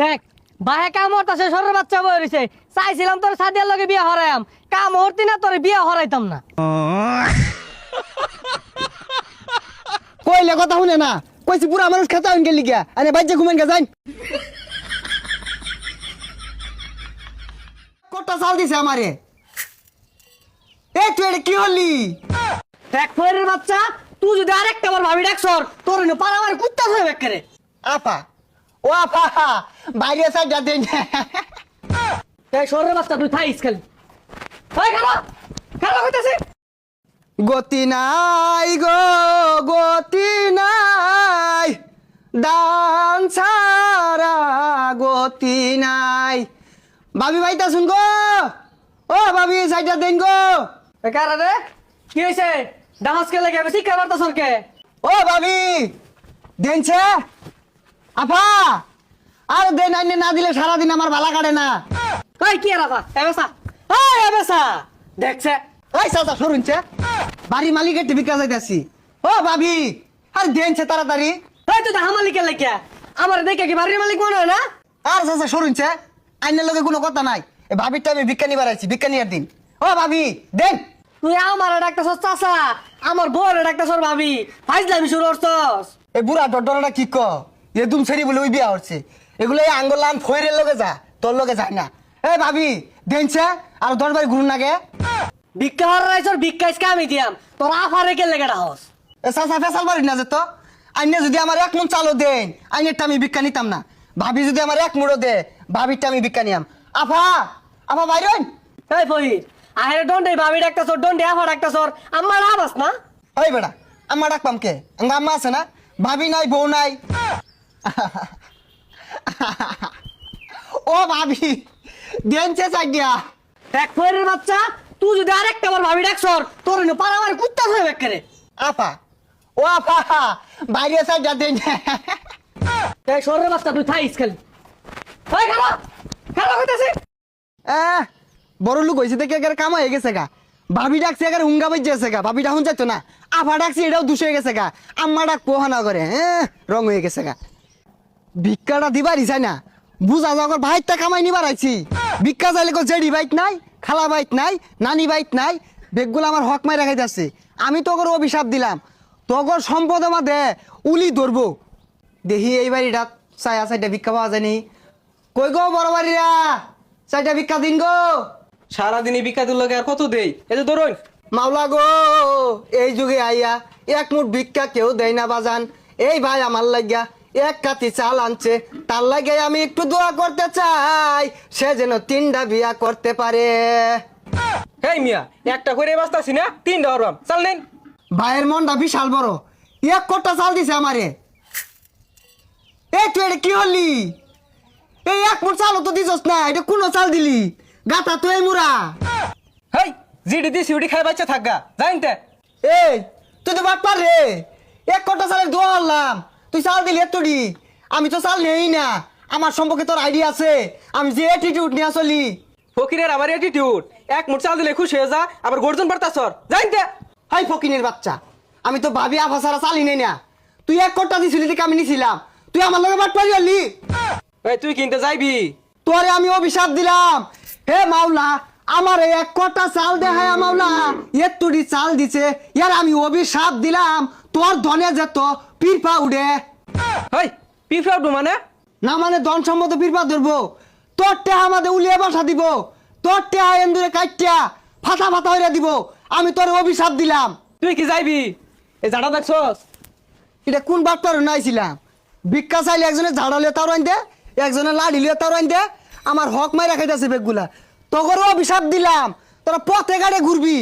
দেখ বাহে কাম হরতাছে সরের বাচ্চা বই রয়েছে চাইছিলাম তোর সাদিয়ার লগে বিয়ে হরাইম কাম হরতি না তোর বিয়ে হরাইতাম না। কইলে কথা শুনে না। কইছি পুরা মানুষ খেতে হইন গেলি গিয়া। আরে বাজ্যে ঘুমেন গে যাই কটা চাল দিছে আমারে? এ তুই এটা কি হলি? দেখ ফয়ের বাচ্চা তুই যদি আরেকটা বার ভাবি ডাকছর তোর নো পালা আমার কুত্তা হয়ে বেকারে আপা ও আপা বাইরে সাইড দেন। সরের বাচ্চা তুই থাইস খালি ওই খালো খালো গতি নাই গো গতি নাই। দান ছাড়া গতি নাই। ভাবি ভাইতা শুন গো। ও ভাবি সাইডটা দেন গো। রে? কি হইছে? ডান্স কে লাগে বেশি কাবার তো সরকে ও ভাবি দেনছে? আপা আর দেন আইনে না দিলে সারাদিন আমার ভালা কাটে না। ওই কি রাখা এবেসা? ওই এবেসা! দেখছে? ওই চাচা সরুনছে বাড়ি মালিকের টিভি কাজ যাইতাছি। ও ভাবি আর দেনছে তাড়াতাড়ি। ওই তো হামালিকে লাগে। আমার দেখে কি বাড়ির মালিক মনে হয় না? আর চাচা সরুনছে আইনের লগে কোনো কথা নাই। এ ভাবিরটা আমি বিজ্ঞানী বাড়াইছি বিজ্ঞানীর দিন। ও ভাবি দেন। তুই আমার ডাক্তার সস চাচা। আমার বউর ডাক্তার সর ভাবি। ফাইজলামি শুরু করছস। এই বুড়া ডডরটা কি ক এ দুম ছেড়ি বলে ওই বিয়া হচ্ছে। এগুলো এই আঙ্গলান ফইরের লগে যা তোর লগে যায় না। এ ভাবি দেনছে? আর দশ বাড়ি ঘুরুন নাগে ভিক্ষা হর রাইছর ভিক্ষা ইসকা আমি দিয়াম। তোর আফারে কে লেগে হস? এ চাচা ফেসাল বাড়ি না যেত আইনে যদি আমার এক মন চালও দেন আইনেরটা আমি বিজ্ঞা নিতাম না। ভাবি যদি আমার এক মুড়ো দে ভাবিরটা আমি বিজ্ঞা নিয়াম। আফা আফা বাইরন এই ফহির আহের ডন্ডে ভাবি ডাক্তার সর ডন্ডে আফা ডাক্তার সর আমার আবাস না? ওই বেড়া আম্মা ডাকপাম কে? আঙ্গা আম্মা আছে না? ভাবি নাই বউ নাই। ও ভাবি দেনছে সাইডিয়া এক ফহিরের বাচ্চা তুই যদি আরেকটা বার ভাবি ডাকছর তোর নো পালা আমার কুত্তা হয়ে বেকারে আপা। ও আপা বাইরে সাইডা দেন এই সরের বাচ্চা তুই থাইস খালি ওই খালো খালো কইতাছে আহ, বড় লোক হইছে দেখে একের কামা হয়ে গেছে গা। ভাবি ডাকছে একের হুঙ্গা বাজছে গা। ভাবি ডাকুন যাইতো না? আফা ডাকছে এটাও দুষ হয়ে গেছে গা। আম্মা ডাক পোহানা করে হ্যাঁ? রং হয়ে গেছে গা। ভিক্ষাটা দিবারই চাই না। বুঝা যাওয়ার ভাইটা কামাই নিবার আইছি। ভিক্ষা চাইলে কো জেডি বাইক নাই খালা বাইক নাই নানি বাইক নাই বেগগুলো আমার হক মাই রাখাই যাচ্ছে আমি তোকে অভিশাপ দিলাম। তোর সম্পদ আমার দে উলি ধরবো। দেখি এই বাড়িটা চায়া চাইটা ভিক্ষা পাওয়া যায়নি কই গো বড় বাড়িরা? চাইটা ভিক্ষা দিন গো। সারাদিন এই বিকাতুর লগে আর কত দেই? এই যে ধরুন। মাওলা গো এই যুগে আইয়া এক মুঠ ভিক্ষা কেউ দেয় না বাজান। এই ভাই আমার লাগিয়া এক কাতি চাল আনছে তার লাগে আমি একটু দোয়া করতে চাই সে যেন তিনটা বিয়া করতে পারে। হেই মিয়া একটা করে বাস্তাছি না তিনটা হরবাম। চাল নেন। ভাইয়ের মনটা বিশাল বড় এক কোটা চাল দিছে আমারে। এই তুই এটা কি হলি? এই এক মুঠ চালও তো দিছস না এটা কোনো চাল দিলি? গাতা তো এই মুরা হেই জিডি দি সিউডি খাই বাচ্চা থাকগা জানতে এই তুই তো বাটপার রে এক কটা চালের দোয়া হলাম তুই চাল দিলি এতটি আমি তো চাল নেই না। আমার সম্পর্কে তোর আইডিয়া আছে। আমি যে অ্যাটিটিউড নিয়ে চলি। ফকিরের আবার অ্যাটিটিউড এক মুঠ চাল দিলে খুশি হয়ে যা আবার গর্জন পারতাছর জানতে হাই ফকিনের বাচ্চা আমি তো ভাবি আফা সারা চালি নেই না। তুই এক কটা দিছিলি দেখে আমি নিছিলাম। তুই আমার লগে বাটপারি হলি এই তুই কিনতে যাইবি? তোরে আমি অভিশাপ দিলাম। হে মাওলা আমার এক কটা চাল দে হায় মাওলা এতুটি চাল দিছে। ইয়ার আমি অভিশাপ দিলাম। তোর ধনে যেত পিরপা উড়ে হেই পিফরা মানে? না মানে ধন সম্মত বীরপা ধরবো। তোর টেহা আমাদের উলিয়ে বসা দিব। তোর টেহা এন্দুরে কাইটিয়া ফাটা ফাটা হইয়া দিব। আমি তোর অভিশাপ দিলাম। তুই কি যাইবি? এই জাডা দেখছস? এটা কোন বাটপার নাইছিলাম? ভিক্ষা চাইলে একজনে ঝাড়ালে তার আইন দে একজনে লাড়িলে তার আইন দে। আমার হক মাই রাখাইতেছে বেগগুলা। তোর অভিশাপ দিলাম। তোরা পথে গাড়ে ঘুরবি।